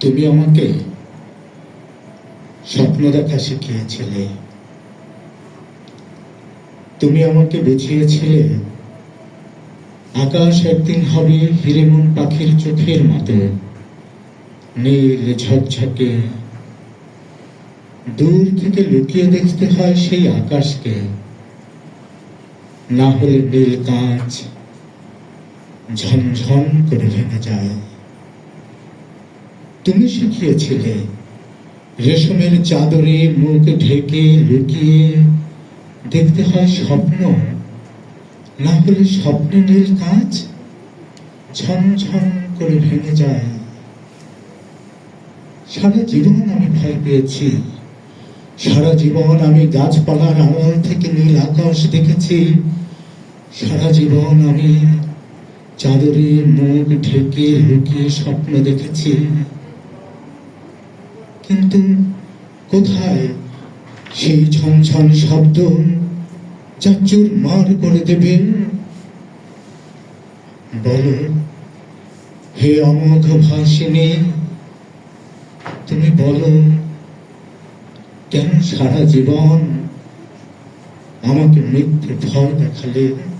তুমি আমাকে স্বপ্ন দেখা শিখিয়েছিলে। তুমি আমাকে বুঝিয়েছিলে আকাশ একদিন হবে হিরেমন পাখির চোখের মতো। নীল ঝকঝকে। দূর থেকে লুকিয়ে দেখতে হয় সেই আকাশকে। না হলে নীল কাঁচ ঝনঝন করে ভেঙে যায়। তুমি শিখিয়েছিলে রেশমের চাদরে মুখ ঢেকে লুকিয়ে দেখতে হয় স্বপ্ন, না হলে স্বপ্নে নীল কাঁচ ঝনঝন করে ভেঙে যায়। সারা জীবন আমি ভয় পেয়েছি, সারা জীবন আমি গাছপালার আড়াল থেকে নীল আকাশ দেখেছি, সারা জীবন আমি চাদরে মুখ ঢেকে লুকিয়ে স্বপ্ন দেখেছি। কিন্তু কোথায় সেই ঝনঝন শব্দ যা চুর মার করে দেবে? বলো, হে অমোঘ ভাসিনী, তুমি বলো, কেন সারা জীবন আমাকে মিথ্যে ভয় দেখালে?